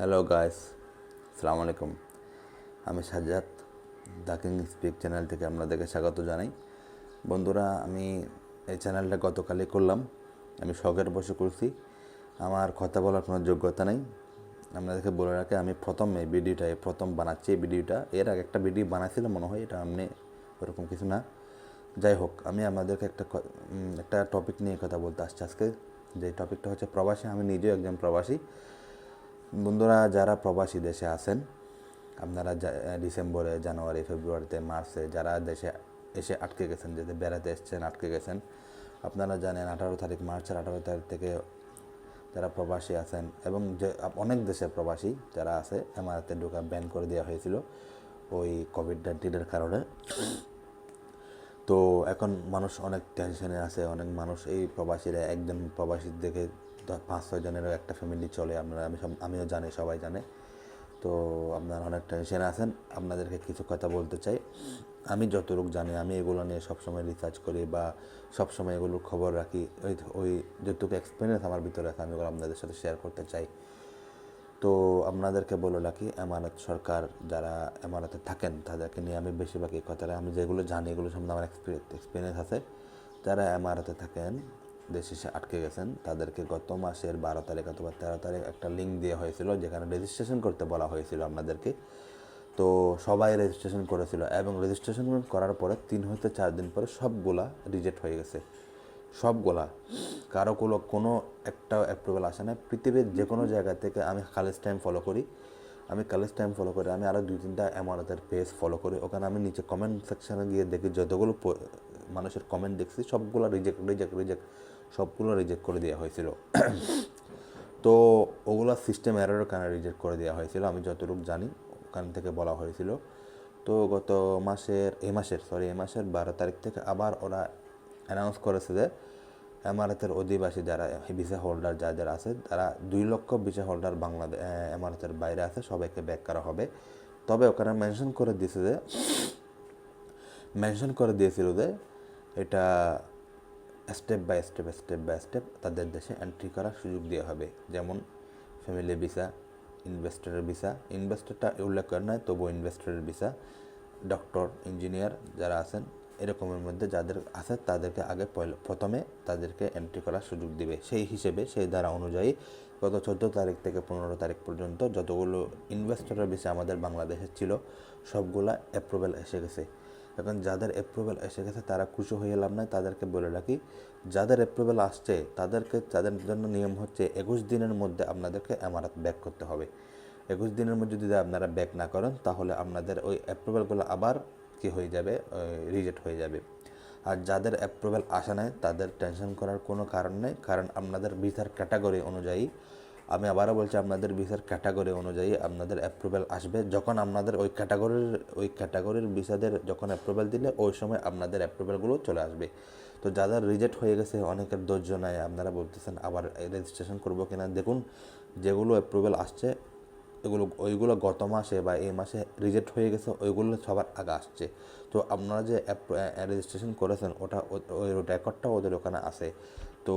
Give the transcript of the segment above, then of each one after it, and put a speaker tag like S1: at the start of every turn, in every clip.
S1: Hello guys আসসালামু আলাইকুম আমি সাজ্জাদ দাকিং স্পিক চ্যানেল থেকে আপনাদেরকে স্বাগত জানাই। বন্ধুরা, আমি এই চ্যানেলটা গতকালই করলাম। আমি শখের বসে করছি। আমার কথা বলার কোনো যোগ্যতা নেই। আপনাদেরকে বলে রাখে, আমি প্রথম এই ভিডিওটা প্রথম বানাচ্ছি এই ভিডিওটা। এর আগে একটা ভিডিও বানাচ্ছিলাম মনে হয় এটা আপনি ওরকম কিছু না। যাই হোক, আমি আপনাদেরকে একটা একটা টপিক নিয়ে কথা বলতে আসছি আজকে। যে টপিকটা হচ্ছে প্রবাসী। আমি নিজেও একজন প্রবাসী। বন্ধুরা, যারা প্রবাসী দেশে আছেন, আপনারা ডিসেম্বরে, জানুয়ারি, ফেব্রুয়ারিতে, মার্চে যারা দেশে এসে আটকে গেছেন, যেতে বেড়াতে এসছেন, আটকে গেছেন, আপনারা জানেন আঠারো তারিখ মার্চের আঠারো তারিখ থেকে যারা প্রবাসী আছেন এবং যে অনেক দেশে প্রবাসী যারা আছে, এমারাতে ঢোকা ব্যান করে দেওয়া হয়েছিল ওই কোভিড নাইন্টিনের কারণে। তো এখন মানুষ অনেক টেনশনে আছে, অনেক মানুষ এই প্রবাসীরা একজন প্রবাসীর দেখে পাঁচ, ছয় জনেরও একটা ফ্যামিলি চলে, আপনারা, আমি সব- আমিও জানি, সবাই জানে। তো আপনারা অনেক টেনশনে আছেন, আপনাদেরকে কিছু কথা বলতে চাই। আমি যতটুক জানি, আমি এগুলো নিয়ে সবসময় রিসার্চ করি বা সবসময় এগুলোর খবর রাখি। ওই ওই যেটুকু এক্সপিরিয়েন্স আমার ভিতরে আছে, আমি ওগুলো আপনাদের সাথে শেয়ার করতে চাই। তো আপনাদেরকে বলে রাখি এমানত সরকার যারা এমারতে থাকেন, তাদেরকে নিয়ে আমি বেশিরভাগ এই কথাটা আমি যেগুলো জানি, এগুলো সম্বন্ধে আমার এক্সপিরিয়েন্স আছে। যারা এমারতে থাকেন দেশে এসে আটকে গেছেন। তাদেরকে গত মাসের বারো তারিখ অথবা তেরো তারিখ একটা লিঙ্ক দেওয়া হয়েছিল, যেখানে রেজিস্ট্রেশন করতে বলা হয়েছিল আপনাদেরকে। তো সবাই রেজিস্ট্রেশন করেছিল এবং রেজিস্ট্রেশন করার পরে তিন হতে চার দিন পরে সবগুলা রিজেক্ট হয়ে গেছে। সবগুলা। কারও কোনো কোনো একটা অ্যাপ্রুভাল আসে না। পৃথিবীর যে কোনো জায়গা থেকে আমি কালেজ টাইম ফলো করি। আমি কালেজ টাইম ফলো করি আমি আরও দুই তিনটা এমারতের পেজ ফলো করি। ওখানে আমি নিচে কমেন্ট সেকশানে গিয়ে দেখি, যতগুলো মানুষের কমেন্ট দেখছি, সবগুলো রিজেক্ট রিজেক্ট রিজেক্ট সবগুলো রিজেক্ট করে দেওয়া হয়েছিল। তো ওগুলো সিস্টেম এররের কারণে রিজেক্ট করে দেওয়া হয়েছিল, আমি যতটুকু জানি ওখান থেকে বলা হয়েছিল। তো গত মাসের এ মাসের সরি এ মাসের বারো তারিখ থেকে আবার ওরা অ্যানাউন্স করেছে যে এমারতের অধিবাসী যারা, ভিসা হোল্ডার যাদের আছে, তারা দুই লক্ষ ভিসা হোল্ডার বাংলাদেশ এমারতের বাইরে আছে, সবাইকে ব্যাক করা হবে। তবে ওখানে মেনশন করে দিয়েছে যে মেনশন করে দিয়েছিল যে এটা step by step step by step তাদের দেশে এন্ট্রি করার সুযোগ দেওয়া হবে। যেমন ফ্যামিলি ভিসা ইনভেস্টরের ভিসা ইনভেস্টরটা উল্লেখ করে নয় তবুও ইনভেস্টরের ভিসা ডক্টর ইঞ্জিনিয়ার যারা আছেন, এরকমের মধ্যে যাদের আছে তাদেরকে আগে প্রথমে তাদেরকে এন্ট্রি করার সুযোগ দিবে। সেই হিসেবে সেই ধারা অনুযায়ী গত চোদ্দ তারিখ থেকে পনেরো তারিখ পর্যন্ত যতগুলো ইনভেস্টরের ভিসা আমাদের বাংলাদেশে ছিল, সবগুলা অ্যাপ্রুভেল এসে গেছে। এখন যাদের অ্যাপ্রুভেল এসে গেছে, তারা খুশি হয়ে লাভ নাই, তাদেরকে বলে রাখি, যাদের অ্যাপ্রুভেল আসছে, তাদেরকে, তাদের জন্য নিয়ম হচ্ছে একুশ দিনের মধ্যে আপনাদেরকে এমারাত ব্যাক করতে হবে। একুশ দিনের মধ্যে যদি আপনারা ব্যাক না করেন, তাহলে আপনাদের ওই অ্যাপ্রুভেলগুলো আবার কি হয়ে যাবে? রিজেক্ট হয়ে যাবে। আর যাদের অ্যাপ্রুভেল আসে নাই, তাদের টেনশন করার কোনো কারণ নেই, কারণ আপনাদের ভিসার ক্যাটাগরি অনুযায়ী আমি আবারও বলছি, আপনাদের ভিসার ক্যাটাগরি অনুযায়ী আপনাদের অ্যাপ্রুভেল আসবে। যখন আপনাদের ওই ক্যাটাগরির ওই ক্যাটাগরির ভিসাদের যখন অ্যাপ্রুভেল দিলে, ওই সময় আপনাদের অ্যাপ্রুভেলগুলো চলে আসবে। তো যাদের রিজেক্ট হয়ে গেছে, অনেকের ধৈর্য নেয় আপনারা বলতেছেন, আবার রেজিস্ট্রেশন করব কিনা? দেখুন, যেগুলো অ্যাপ্রুভেল আসছে এগুলো, ওইগুলো গত মাসে বা এই মাসে রিজেক্ট হয়ে গেছে, ওইগুলো সবার আগে আসছে। তো আপনারা যে রেজিস্ট্রেশন করেছেন, ওটা ওই রেকর্ডটা ওদের ওখানে আসে তো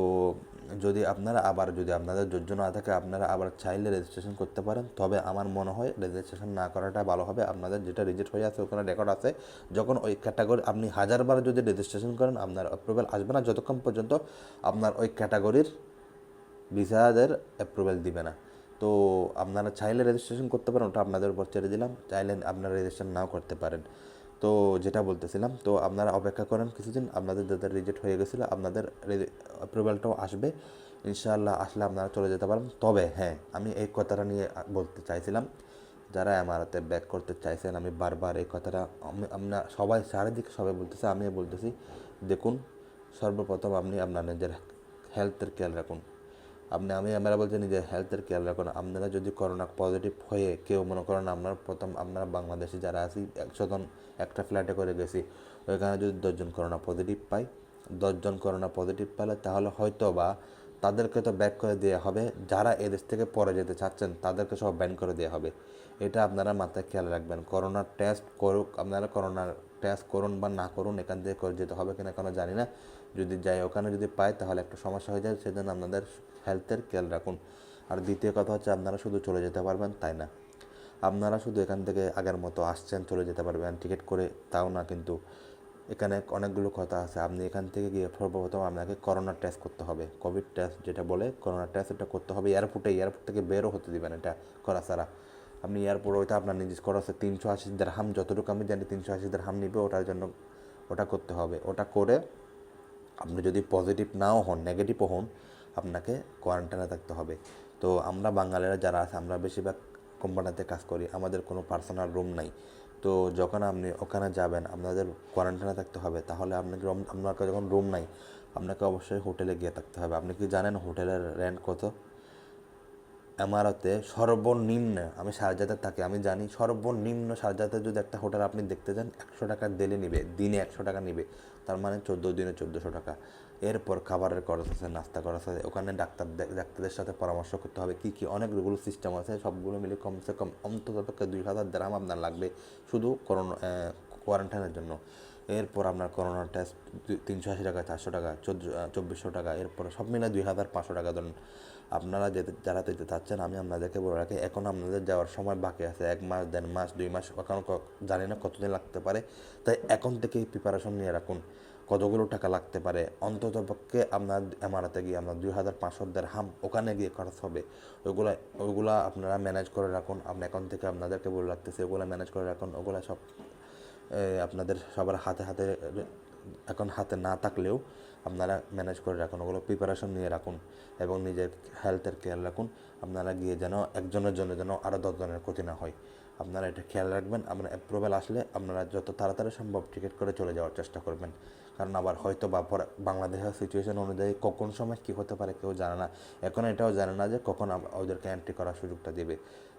S1: যদি আপনারা আবার, যদি আপনাদের যোগ্য না থাকে, আপনারা আবার চাইলে রেজিস্ট্রেশন করতে পারেন। তবে আমার মনে হয় রেজিস্ট্রেশন না করাটা ভালো হবে। আপনাদের যেটা রিজেক্ট হয়ে আছে, ওখানে রেকর্ড আছে। যখন ওই ক্যাটাগরি আপনি হাজারবার যদি রেজিস্ট্রেশন করেন, আপনার অ্যাপ্রুভেল আসবে না। যতক্ষণ পর্যন্ত আপনার ওই ক্যাটাগরির ভিসাদের অ্যাপ্রুভেল দিবে না। তো আপনারা চাইলে রেজিস্ট্রেশন করতে পারেন, ওটা আপনাদের উপর ছেড়ে দিলাম। চাইলে আপনারা রেজিস্ট্রেশন নাও করতে পারেন। তো যেটা বলতেছিলাম, তো আপনারা অপেক্ষা করেন কিছুদিন, আপনাদের যাদের রিজেক্ট হয়ে গেছিল, আপনাদের অ্যাপ্রুভেলটাও আসবে। ইনশাআল্লাহ আসলে আপনারা চলে যেতে পারেন। তবে হ্যাঁ আমি এই কথাটা নিয়ে বলতে চাইছিলাম, যারা আমারতে ব্যাক করতে চাইছেন, আমি বারবার এই কথাটা আমরা সবাই চারিদিকে সবাই বলতেছে, আমিও বলতেছি, দেখুন, সর্বপ্রথম আপনি আপনার নিজের হেলথের খেয়াল রাখুন। আপনি, আমি, আমরা বলছি নিজের হেলথের খেয়াল রাখুন। আপনারা যদি করোনা পজিটিভ হয়ে কেউ মনে করেন আপনার প্রথম আপনারা বাংলাদেশে যারা আছি, একশো জন একটা ফ্ল্যাটে করে গেছি, ওইখানে যদি দশজন করোনা পজিটিভ পাই, দশজন করোনা পজিটিভ পেলে তাহলে হয়তো বা তাদেরকে তো ব্যাক করে দেওয়া হবে। যারা এদেশ থেকে পরে যেতে চাচ্ছেন, তাদেরকে সব ব্যান করে দেওয়া হবে। এটা আপনারা মাথায় খেয়াল রাখবেন। করোনার টেস্ট করুক, আপনারা করোনার টেস্ট করুন বা না করুন, এখান থেকে করে যেতে হবে কিনা কোনো জানি না। যদি যাই ওখানে যদি পাই, তাহলে একটা সমস্যা হয়ে যায়। সেজন্য আপনাদের হেলথের খেয়াল রাখুন। আর দ্বিতীয় কথা হচ্ছে, আপনারা শুধু চলে যেতে পারবেন, তাই না? আপনারা শুধু এখান থেকে আগের মতো আসছেন, চলে যেতে পারবেন। টিকিট করে তাও না কিন্তু। এখানে অনেকগুলো কথা আছে। আপনি এখান থেকে গিয়ে সর্বপ্রথম আপনাকে করোনা টেস্ট করতে হবে। কোভিড টেস্ট যেটা বলে, করোনা টেস্ট এটা করতে হবে। এয়ারপোর্টে এয়ারপোর্ট থেকে বেরও হতে দেবেন এটা করা ছাড়া। আপনি এয়ারপোর্ট ওইটা আপনার নিজের করা আছে তিনশো আশি হাম যতটুকু আমি জানি তিনশো আশি হাম নিবে, ওটার জন্য ওটা করতে হবে। ওটা করে আপনি যদি পজিটিভ নাও হন নেগেটিভও হন, আপনাকে কোয়ারেন্টাইনে থাকতে হবে। তো আমরা বাঙালিরা যারা আছে, আমরা বেশিরভাগ কোম্পানিতে কাজ করি। আমাদের কোনো পার্সোনাল রুম নাই। তো যখন আপনি ওখানে যাবেন, আপনাদের কোয়ারেন্টাইনে থাকতে হবে, তাহলে আপনাকে আপনার যখন রুম নাই, আপনাকে অবশ্যই হোটেলে গিয়ে থাকতে হবে। আপনি কি জানেন হোটেলের রেন্ট কত? এমারতে সর্বনিম্ন, আমি সারজাতে থাকি, আমি জানি সর্বনিম্ন সারজাতে যদি একটা হোটেল আপনি দেখতে যান, একশো টাকা দিলে নিবে, দিনে একশো টাকা নিবে, তার মানে চোদ্দ দিনে চোদ্দোশো টাকা। এরপর খাবারের খরচ আছে, নাস্তা খরচ আছে, ওখানে ডাক্তার ডাক্তারদের সাথে পরামর্শ করতে হবে, কী কী অনেকগুলো সিস্টেম আছে, সবগুলো মিলে কমসে কম অন্তত দুই হাজার দেড়াম আপনার লাগবে শুধু করোনা কোয়ারেন্টাইনের জন্য। এরপর আপনার করোনা টেস্ট তিনশো আশি টাকা, চারশো টাকা চব্বিশশো টাকা, এরপর সব মিলে দুই হাজার পাঁচশো টাকা ধরুন। আপনারা যেতে, যারা যেতে চাচ্ছেন, আমি আপনাদেরকে বলে রাখি, এখন আপনাদের যাওয়ার সময় বাকি আছে এক মাস, দেড় মাস, দুই মাস, এখন জানি না কতদিন লাগতে পারে। তাই এখন থেকেই প্রিপারেশন নিয়ে রাখুন, কতগুলো টাকা লাগতে পারে। অন্তত পক্ষে আপনার এমারাতে গিয়ে আপনার দুই হাজার পাঁচশো দেড় হাম ওখানে গিয়ে খরচ হবে। ওইগুলো ওইগুলা আপনারা ম্যানেজ করে রাখুন। আপনি এখন থেকে আপনাদেরকে বলে রাখতেছি, ওগুলো ম্যানেজ করে রাখুন, ওগুলো সব আপনাদের সবার হাতে হাতে, এখন হাতে না থাকলেও আপনারা ম্যানেজ করে রাখুন, ওগুলো প্রিপারেশন নিয়ে রাখুন এবং নিজের হেলথের খেয়াল রাখুন। আপনারা গিয়ে যেন একজনের জন্য যেন আরও দশজনের ক্ষতি না হয়। আপনারা এটা খেয়াল রাখবেন, আপনার অ্যাপ্রুভেল আসলে আপনারা যত তাড়াতাড়ি সম্ভব টিকিট করে চলে যাওয়ার চেষ্টা করবেন। কারণ আবার হয়তো বা বাংলাদেশের সিচুয়েশন অনুযায়ী কখন সময় কী হতে পারে কেউ জানে না। এখন এটাও জানে না যে কখন ওদেরকে এন্ট্রি করার সুযোগটা দেবে।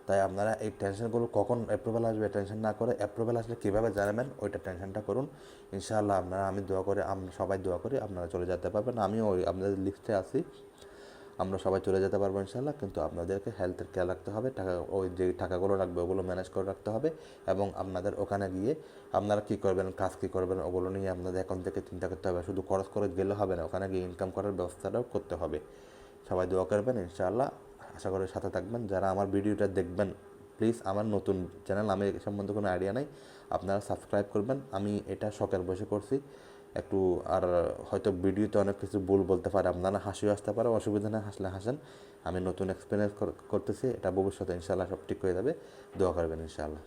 S1: তাই আপনারা এই টেনশনগুলো কখন অ্যাপ্রুভাল আসবে টেনশন না করে অ্যাপ্রুভাল আসলে কীভাবে জানাবেন, ওইটা টেনশনটা করুন। ইনশাআল্লাহ আপনারা, আমি দোয়া করে, আমরা সবাই দোয়া করি, আপনারা চলে যেতে পারবেন। আমিও ওই আপনাদের লিস্টে আছি। আমরা সবাই চলে যেতে পারব ইনশাল্লাহ কিন্তু আপনাদেরকে হেলথের খেয়াল রাখতে হবে, টাকা, ওই যে টাকাগুলো রাখবে, ওগুলো ম্যানেজ করে রাখতে হবে এবং আপনাদের ওখানে গিয়ে আপনারা কী করবেন, কাজ কী করবেন, ওগুলো নিয়ে আপনাদের এখন থেকে চিন্তা করতে হবে। শুধু খরচ করে গেলে হবে না, ওখানে গিয়ে ইনকাম করার ব্যবস্থাটাও করতে হবে। সবাই দোয়া করবেন ইনশাআল্লাহ। আশা করে সাথে থাকবেন। যারা আমার ভিডিওটা দেখবেন প্লিজ আমার নতুন চ্যানেল আমি এ সম্বন্ধে কোনো আইডিয়া নাই, আপনারা সাবস্ক্রাইব করবেন। আমি এটা শখের বসে করছি। একটু আর হয়তো ভিডিওতে অনেক কিছু ভুল বলতে পারে, আপনারা হাসিও আসতে পারে, অসুবিধা না হাসলে হাসেন। আমি নতুন এক্সপিরিয়েন্স করতেছি, এটা ভবিষ্যতে ইনশাআল্লাহ সব ঠিক হয়ে যাবে। দোয়া করবেন ইনশাআল্লাহ।